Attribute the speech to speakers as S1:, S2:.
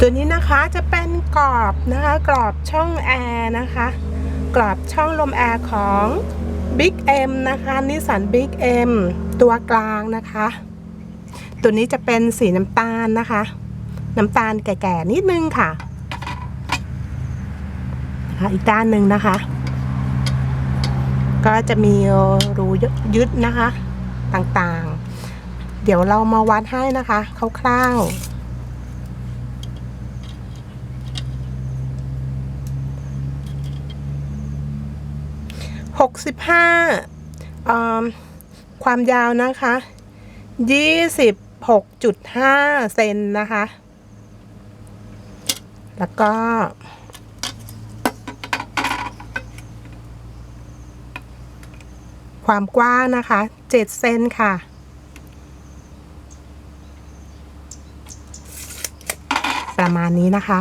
S1: ตัวนี้นะคะจะเป็นกรอบนะคะกรอบช่องแอร์นะคะ กรอบช่องลมแอร์ของ Big M นะคะนิสสัน Big M ตัวกลางนะคะ ตัวนี้จะเป็นสีน้ำตาลนะคะ น้ำตาลแก่ๆนิดนึงค่ะะคะอีกด้านหนึ่งนะคะ ก็จะมีรูยึดนะคะต่างๆ เดี๋ยวเรามาวัดให้นะคะคร่าวๆ หกสิบห้าความยาวนะคะยี่สิบหกจุดห้าเซนนะคะ แล้วก็ ความกว้างนะคะเจ็ดเซนค่ะประมาณนี้นะคะ